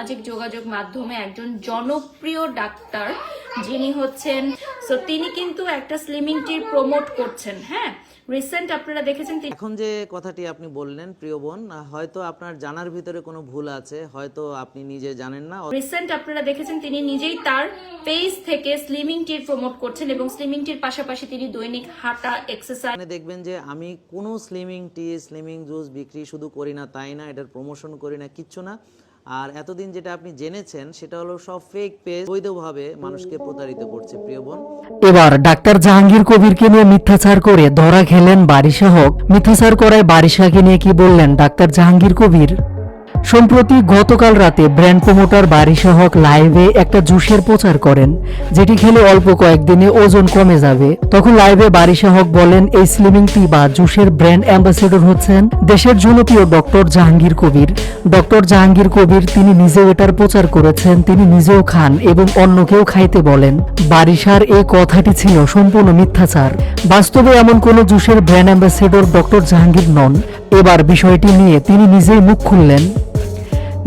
সামাজিক যোগাযোগ মাধ্যমে একজন জনপ্রিয় ডাক্তার যিনি হচ্ছেন সো তিনি কিন্তু একটা স্লিমিং টির প্রমোট করছেন হ্যাঁ? রিসেন্ট আপনারা দেখেছেন এখন যে কথাটি আপনি বললেন প্রিয় বোন হয়তো আপনার জানার ভিতরে কোনো ভুল আছে হয়তো আপনি নিজে জানেন না রিসেন্ট আপনারা দেখেছেন তিনি নিজেই তার পেজ থেকে স্লিমিং টির প্রমোট করছেন এবং স্লিমিং টির পাশাপাশি তিনি দৈনিক হাঁটা এক্সারসাইজ দেখবেন যে আমি কোনো স্লিমিং টি স্লিমিং জুস বিক্রি শুধু করি না তাই না? এটার প্রমোশন করি না কিচ্ছু না। আর এতদিন যেটা আপনি জেনেছেন, সেটা হলো সব ফেক পেজ বৈধভাবে মানুষকে প্রতারিত করছে, প্রিয় বোন। এবার ডাক্তার জাহাঙ্গীর কবিরকে নিয়ে মিথ্যাচার করে ধরা খেলেন বারিশা হক মিথ্যাচার করায় বারিশাকে নিয়ে কি বললেন ডাক্তার জাহাঙ্গীর কবির? সম্প্রতি গতকাল রাতে ব্র্যান্ড প্রমোটার বারিশা হক লাইভে একটা জুসের প্রচার করেন, যেটি খেলে অল্প কয়েকদিনে ওজন কমে যাবে। তখন লাইভে বারিশা হক বলেন, এই স্লিমিং টি বা জুসের ব্র্যান্ড অ্যাম্বাসেডর হচ্ছেন দেশের জনপ্রিয় ডক্টর জাহাঙ্গীর কবির। ডক্টর জাহাঙ্গীর কবির তিনি নিজেও এটার প্রচার করেছেন, তিনি নিজেও খান এবং অন্যকেও খাইতে বলেন। বারিশার এই কথাটি ছিল সম্পূর্ণ মিথ্যাচার। বাস্তবে এমন কোনো জুসের ব্র্যান্ড অ্যাম্বাসেডর ডক্টর জাহাঙ্গীর নন। এবার বিষয়টি নিয়ে তিনি নিজেই মুখ খুললেন।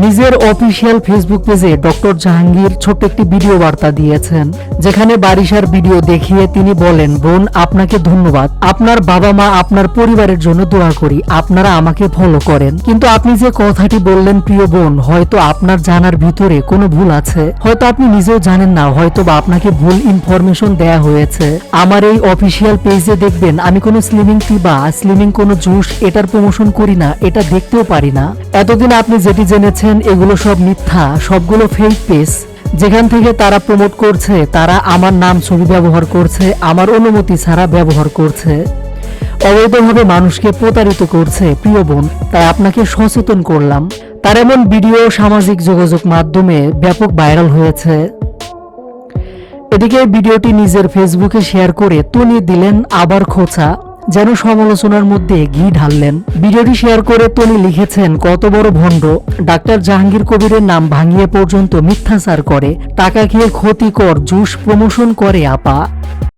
নিজের অফিসিয়াল ফেসবুক পেজে ডক্টর জাহাঙ্গীর ছোট্ট একটি ভিডিও বার্তা দিয়েছেন, যেখানে বারিশার ভিডিও দেখিয়ে তিনি বলেন, বোন, আপনাকে ধন্যবাদ। আপনার বাবা মা আপনার পরিবারের জন্য দোয়া করি, আপনারা আমাকে ফলো করেন। কিন্তু আপনি যে কথাটি বললেন, প্রিয় বোন, হয়তো আপনার জানার ভিতরে কোনো ভুল আছে। হয়তো আপনি নিজেও জানেন না, হয়তো বা আপনাকে ভুল ইনফরমেশন দেয়া হয়েছে। আমার এই অফিসিয়াল পেজে দেখবেন, আমি কোনো স্লিমিং টি বা স্লিমিং কোনো জুস, এটার প্রমোশন করি না, এটা দেখতেও পারি না। এতদিন আপনি যেটি জেনেছেন এগুলো সব মিথ্যা, সবগুলো ফেক পেজ যেখান থেকে তারা প্রমোট করছে, তারা আমার নাম ছবি ব্যবহার করছে, আমার অনুমতি ছাড়া ব্যবহার করছে। অবৈধভাবে মানুষকে প্রতারিত করছে, প্রিয় বোন, তাই আপনাকে সচেতন করলাম। তার এমন ভিডিও সামাজিক যোগাযোগ মাধ্যমে ব্যাপক ভাইরাল হয়েছে। এদিকে ভিডিওটি নিজের ফেসবুকে শেয়ার করে তলিয়ে দিলেন আবার খোঁচা। যেন সমালোচনার মধ্যে ঘি ঢাললেন। ভিডিওটি শেয়ার করে তনি লিখেছেন, কত বড় ভণ্ড। ডাক্তার জাহাঙ্গীর কবিরের নাম ভাঙিয়ে পর্যন্ত মিথ্যাচার করে। টাকা খেয়ে ক্ষতিকর, জুস প্রমোশন করে আপা।